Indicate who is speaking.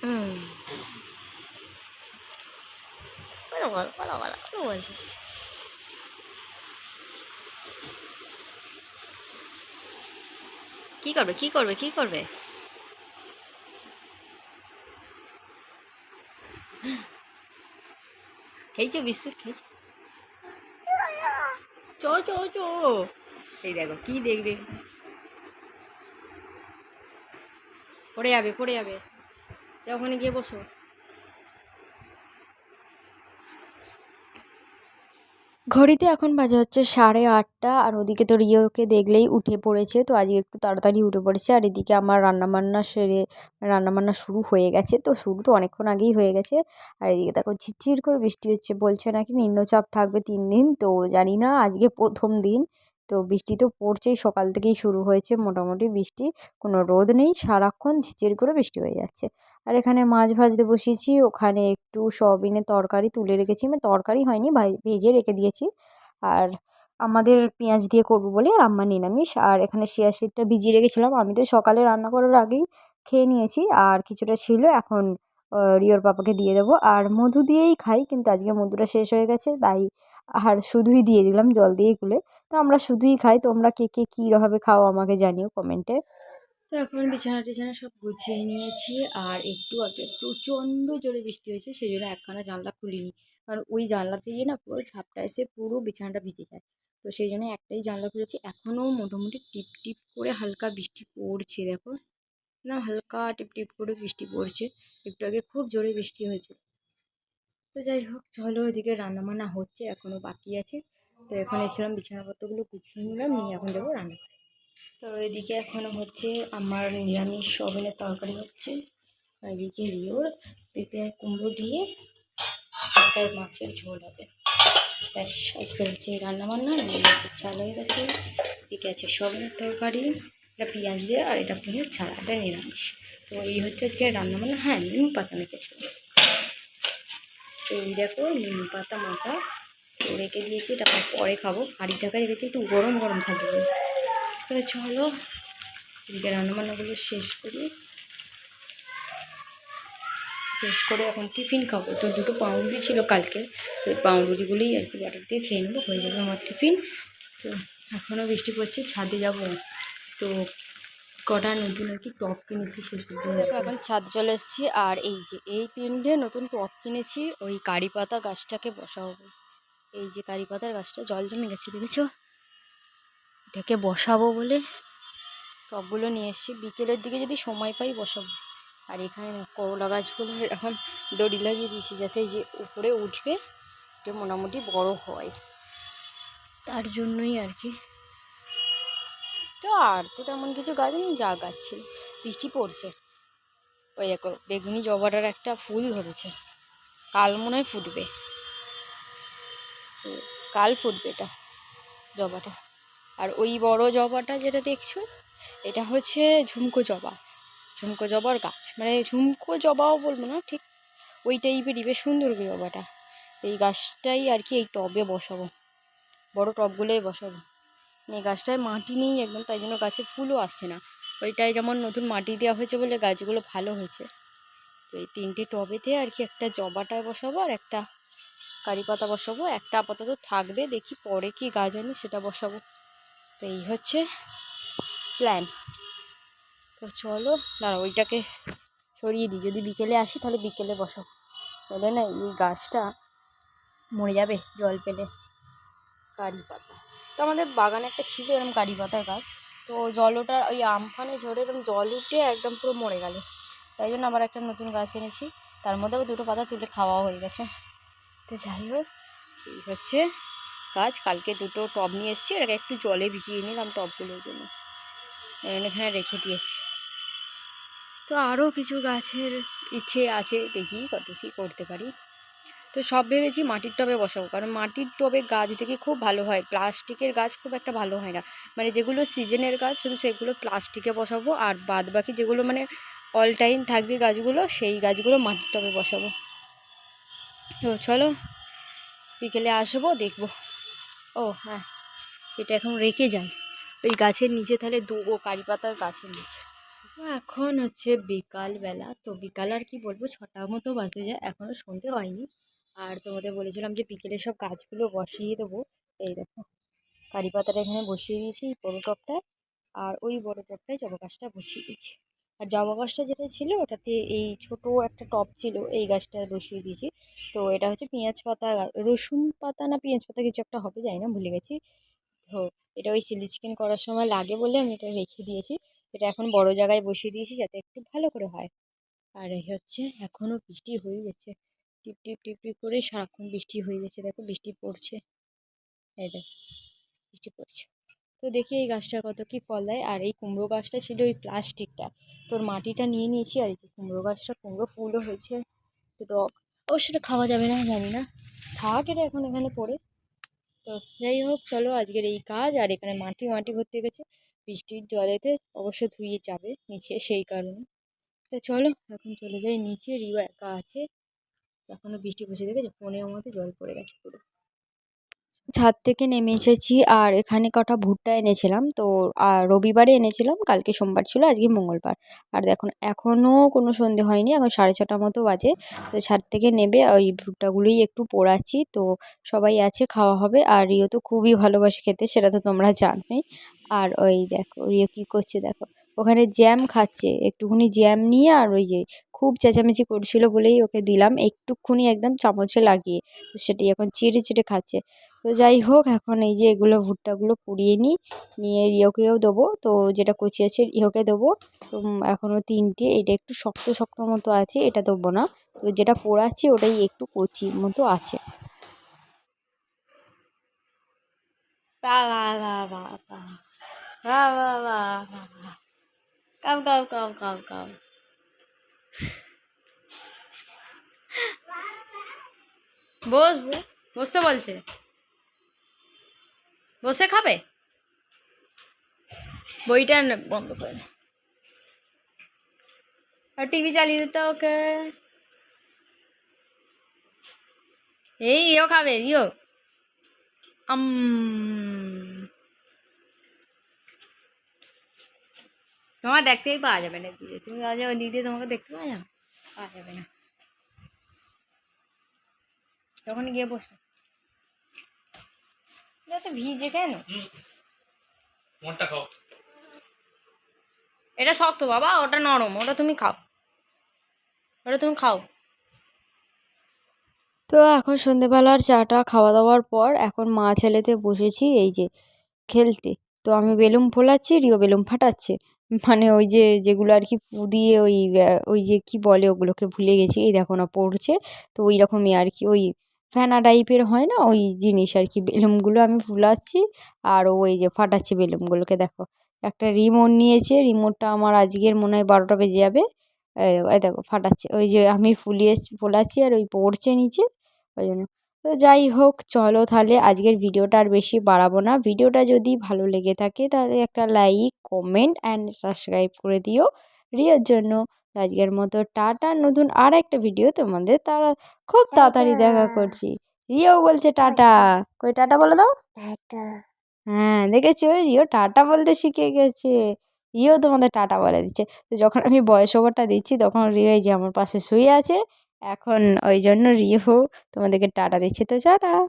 Speaker 1: হুম বলো বলো বলো বলো বলো বলছো কি করবে কি করবে কি করবে খেয়েছো বিস্কুট খেয়েছো চ চ চ এই দেখো কি দেখবে পড়ে যাবে পড়ে যাবে ওখানে গিয়ে বসো।
Speaker 2: ঘড়িতে এখন বাজে হচ্ছে সাড়ে আটটা, আর ওদিকে তো রিওকে দেখলেই উঠে পড়েছে, তো আজকে একটু তাড়াতাড়ি উঠে পড়েছে, আর এদিকে আমার রান্নাবান্না সেরে, রান্নাবান্না শুরু হয়ে গেছে, তো শুরু তো অনেকক্ষণ আগেই হয়ে গেছে, আর এদিকে দেখো ঝিরঝির করে বৃষ্টি হচ্ছে, বলছে নাকি নিম্নচাপ থাকবে তিন দিন, তো জানি না আজকে প্রথম দিন তো বৃষ্টি তো পড়ছেই, সকাল থেকেই শুরু হয়েছে, মোটামুটি বৃষ্টি, কোনো রোদ নেই, সারাক্ষণ ঝিরঝির করে বৃষ্টি হয়ে যাচ্ছে। আর এখানে মাছ ভাজতে বসিয়েছি, ওখানে একটু সয়াবিনের তরকারি তুলে রেখেছি মানে তরকারি হয়নি ভেজে রেখে দিয়েছি। আর আমাদের পেঁয়াজ দিয়ে করব বলে আর আম্মা নিরামিষ, আর এখানে শিয়া সিডটা ভিজিয়ে রেখেছিলাম, আমি তো সকালে রান্না করার আগেই খেয়ে নিয়েছি, আর কিছুটা ছিল, এখন রিওর পাপাকে দিয়ে দেবো। আর মধু দিয়েই খাই, কিন্তু আজকে মধুটা শেষ হয়ে গেছে, তাই আর শুধুই দিয়ে দিলাম, জল দিয়েই গুলে। তো আমরা শুধুই খাই, তোমরা কে কে কীভাবে খাও আমাকে জানিও কমেন্টে।
Speaker 1: তো এখন বিছানা টিছানা সব গুছিয়ে নিয়েছি, আর একটু আগে প্রচণ্ড জোরে বৃষ্টি হয়েছে, সেই জন্য একখানা জানলা খুলিনি। কারণ ওই জানলাতে গিয়ে না পুরো ঝাপটা এসে পুরো বিছানাটা ভিজে যায়। তো সেই জন্য একটাই জানলা খুলেছি, এখনও মোটামুটি টিপ টিপ করে হালকা বৃষ্টি পড়ছে, দেখো। না হালকা টিপ টিপ করে বৃষ্টি পড়ছে। একটু আগে খুব জোরে বৃষ্টি হয়েছিল। তো যাই হোক, চলো ওইদিকে রান্নাবান্না হচ্ছে এখনও বাকি আছে। তো এখন এসেছিলাম, বিছানাপত্রগুলো গুছিয়ে নিলাম, নিয়ে এখন যাব রান্না তো এদিকে এখনও হচ্ছে আমার নিরামিষ সবিনের তরকারি হচ্ছে। আর এদিকে রিওর পেঁপে আর কুমড়ো দিয়ে একটা মাছের ঝোল হবে। ব্যাস, আজকে হচ্ছে রান্নাবান্না চাল হয়ে গেছে। এদিকে আছে সবিনের তরকারি। এটা পেঁয়াজ দিয়ে আর এটা পেঁয়াজ ছাড়া, এটা নিরামিষ। তো এই হচ্ছে আজকে রান্না রান্নাবান্না হ্যাঁ নিম পাতা মেখেছিলাম এই দেখো, নিম পাতা তো রেখে দিয়েছি এটা পরে খাব। হাঁড়ি ঢাকা রেখেছি, একটু গরম গরম থাকবে। তো চলো, এদিকে রান্নাবান্নাগুলো শেষ করি। শেষ করে এখন টিফিন খাব। তো দুটো পাউরুটি ছিল কালকে। তো পাউরুটিগুলোই আর কি বাটার দিয়ে খেয়ে নেব, হয়ে যাবে আমার টিফিন। তো এখনও বৃষ্টি পড়ছে, ছাদে যাব। তো কটা নতুন আর কি টপ কিনেছি দেখো এখন ছাদ চলে এসেছি আর এই যে, এই তিনটে নতুন টপ কিনেছি, ওই কারি পাতা গাছটাকে বসাবো। এই যে কারি পাতার গাছটা, জল জমে গেছে, দেখেছ? এটাকে বসাবো বলে টবগুলো নিয়ে এসেছি। বিকেলের দিকে যদি সময় পাই বসাবো। আর এখানে করলা গাছগুলো এখন দড়ি লাগিয়ে দিয়েছি যাতে যে উপরে উঠবে, এটা মোটামুটি বড় হয়। তার জন্যই আর কি তো আর তো তেমন কিছু গাছ নেই, যা গাছ। ছিল বৃষ্টি পড়ছে। ওই দেখো, বেগুনি জবাটার একটা ফুল ধরেছে। কাল মনে হয় ফুটবে। কাল ফুটবে এটা জবাটা। আর ওই বড় জবাটা যেটা দেখছ, এটা হচ্ছে ঝুমকো জবা। ঝুমকো জবার গাছ। মানে ঝুমকো জবাও বলব না, ঠিক ওই টাইপেরই বেশ সুন্দর জবাটা। এই গাছটাই আর কি এই টবে বসাবো। বড় টবগুলোই বসাবো। এই গাছটায় মাটি নেই একদম, তাই জন্য গাছে ফুলও আসছে না। ওইটায় যেমন নতুন মাটি দেওয়া হয়েছে বলে গাছগুলো ভালো হয়েছে। এই তিনটে টবেতে আর কি একটা জবাটায় বসাবো আর একটা কারি পাতা বসাবো। একটা আপাতত থাকবে, দেখি পরে কি গাছ আনি সেটা বসাবো। তো এই হচ্ছে প্ল্যান তো চলো দাঁড়া ওইটাকে সরিয়ে দিই। যদি বিকেলে আসি তাহলে বিকেলে বসাবো। বলে না এই গাছটা মরে যাবে জল পেলে। কারি পাতা। তো আমাদের বাগানে একটা ছিল এরকম কারি পাতার গাছ, তো জল ওটা ওই আমফানে ঝড়ে এরকম জল উঠে একদম পুরো মরে গেল। তাই জন্য আবার একটা নতুন গাছ এনেছি, তার মধ্যে আবার দুটো পাতা তুলে খাওয়াও হয়ে গেছে। তো যাই হোক, এই হচ্ছে গাছ, কালকে দুটো টব নিয়ে এসেছি, ওটাকে একটু জলে ভিজিয়ে নিলাম টবগুলোর জন্য। এখানে রেখে দিয়েছি। তো আরও কিছু গাছের ইচ্ছে আছে, দেখি কত কী করতে পারি। তো সব ভেবেছি মাটির টবে বসাবো। কারণ মাটির টবে গাছ থেকে খুব ভালো হয়। প্লাস্টিকের গাছ খুব একটা ভালো হয় না। মানে যেগুলো সিজনের গাছ, শুধু সেগুলো প্লাস্টিকে বসাবো। আর বাদ বাকি যেগুলো মানে অল টাইম থাকবে গাছগুলো, সেই গাছগুলো মাটির টবে বসাবো। তো চলো, বিকেলে আসব, দেখব। ও হ্যাঁ এটা এখন রেখে যাই। ওই গাছের নিচে তাহলে দেবো কারি পাতার গাছের নিচে। এখন হচ্ছে বিকালবেলা। তো বিকাল আর কি বলব? ছটা মতো বাজতে যায়। এখনও সন্ধে হয়নি। আর তোমাদের বলেছিলাম যে বিকেলে সব গাছগুলো বসিয়ে দেবো। এই দেখো, কারি পাতাটা এখানে বসিয়ে দিয়েছি, এই বড়ো টবটায় আর ওই বড়ো টপটায় জবা গাছটা বসিয়ে দিয়েছি। আর জবা গাছটা যেটা ছিল, ওটাতে এই ছোট একটা টব ছিল, এই গাছটা বসিয়ে দিয়েছি। তো এটা হচ্ছে পেঁয়াজ পাতা, রসুন পাতা না পেঁয়াজ পাতা কিছু একটা হবে, জানি না, ভুলে গেছি। তো এটা ওই চিলি চিকেন করার সময় লাগে বলে আমি এটা রেখে দিয়েছি। এটা এখন বড় জায়গায় বসিয়ে দিয়েছি যাতে একটু ভালো করে হয়। আর এই হচ্ছে এখনও বৃষ্টি হয়ে গেছে। টিপ টিপ টিপ টিপ করে সারাক্ষণ বৃষ্টি হয়ে গেছে। দেখো বৃষ্টি পড়ছে। এই দেখো, বৃষ্টি পড়ছে। তো দেখি এই গাছটা কত কি ফল দেয়। আর এই কুমড়ো গাছটা ছিল ওই প্লাস্টিকটা। তোর মাটিটা নিয়ে নিয়েছি আর এই যে কুমড়ো গাছটা, কুমড়ো ফুলও হয়েছে। তো টক ও সেটা খাওয়া যাবে না জানি না। থাক এটা এখন এখানে পড়ে। তো যাই হোক, চলো আজকের এই কাজ। আর এখানে মাটি মাটি ভর্তি গেছে। বৃষ্টির জলেতে অবশ্য ধুয়ে যাবে নিচে সেই কারণে। তো চলো, এখন চলে যাই নিচে। রিও একা আছে। এখনও বৃষ্টি বসে দেখেছ ফোনের মধ্যে জল পড়ে গেছে পুরো।
Speaker 2: ছাদ থেকে নেমে এসেছি আর এখানে কটা ভুট্টা এনেছিলাম, তো আর রবিবারে এনেছিলাম, কালকে সোমবার ছিল, আজকে মঙ্গলবার। আর দেখুন এখনও কোনো সন্ধে হয়নি, এখন সাড়ে ছটা মতো বাজে। তো ছাদ থেকে নেবে ওই ভুট্টাগুলোই একটু পোড়াচ্ছি, তো সবাই আছে, খাওয়া হবে। আর রিও তো খুবই ভালোবাসে খেতে, সেটা তো তোমরা জানোই। আর ওই দেখো, রিও কী করছে দেখো, ওখানে জ্যাম খাচ্ছে, একটুখানি জ্যাম নিয়ে আর ওই যে খুব চেঁচামেচি করছিল বলেই ওকে দিলাম একটুখানি একদম চামচে লাগিয়ে তো সেটাই এখন চেটে চেটে খাচ্ছে তো যাই হোক এখন এই যে এগুলো ভুট্টাগুলো পুড়িয়ে নিই নিয়ে রিওকেও দেবো তো যেটা কচি আছে রিওকে দেবো তো এখনও তিনটে এটা একটু শক্ত শক্ত মতো আছে এটা দেবো না তো যেটা পোড়াচ্ছি ওটাই একটু কচি মতো আছে
Speaker 1: বা বাহ বাহ বাহ বাহ বাহ বাহ বাহ বাহ কাউ কাউ কাউ কাউ বস বস- বসতে বলছে। বসে খাবে? বইটা বন্ধ করে। আর টিভি চালিয়ে দিতে ওকে। এই, ইও খাবে, ইও। আম। তোমার দেখতেই পাওয়া যাবে না, দিদি। তুমি আজ ওই দিদি তোমাকে দেখতে পাওয়া যাবে? পাওয়া যাবে না। তখন গিয়ে বসো। এটা তো ভিজে কেন?
Speaker 3: খাও।
Speaker 1: এটা শক্ত বাবা ওটা নরম ওটা তুমি খাও। ওটা তুমি খাও।
Speaker 2: তো এখন সন্ধেবেলার চাটা খাওয়া দাওয়ার পর এখন মা ছেলেতে বসেছি এই যে খেলতে। তো আমি বেলুন ফোলাচ্ছি রিও বেলুন ফাটাচ্ছে। মানে ওই যে যেগুলো আর কি পু দিয়ে ওই ওই যে কি বলে ওগুলোকে ভুলে গেছি। এই দেখো না পড়ছে। তো ওই রকমই আর কি ওই ফেনা টাইপের হয় না? ওই জিনিস আর কি, বেলুনগুলো আমি ফুলাচ্ছি আর ওই যে ফাটাচ্ছি বেলুনগুলোকে, দেখো। একটা রিমোট নিয়েছে, রিমোটটা আমার আজকের মনে হয় বারোটা বেজে যাবে। এই দেখো, ফাটাচ্ছে। ওই যে আমি ফুলিয়ে ফোলাচ্ছি আর ওই পড়ছে নিচে, ওই জন্য। তো যাই হোক, চলো তাহলে আজকের ভিডিওটা আর বেশি বাড়াবো না। ভিডিওটা যদি ভালো লেগে থাকে, তাহলে একটা লাইক, কমেন্ট, অ্যান্ড সাবস্ক্রাইব করে দিও। রিওর জন্য। আজকের মতো টাটা। নতুন আর একটা ভিডিও তোমাদের তারা খুব তাড়াতাড়ি দেখা করছি। রিও বলছে টাটা। কই টাটা বলে দাও। হ্যাঁ দেখেছি? দেখেছ রিও টাটা বলতে শিখে গেছে। রিও তোমাদের টাটা বলে দিচ্ছে। তো যখন আমি বয়স ওভারটা দিচ্ছি তখন রিও এই যে আমার পাশে শুয়ে আছে। এখন ওই জন্য রিও তোমাদেরকে টাটা দিচ্ছে। তো টাটা।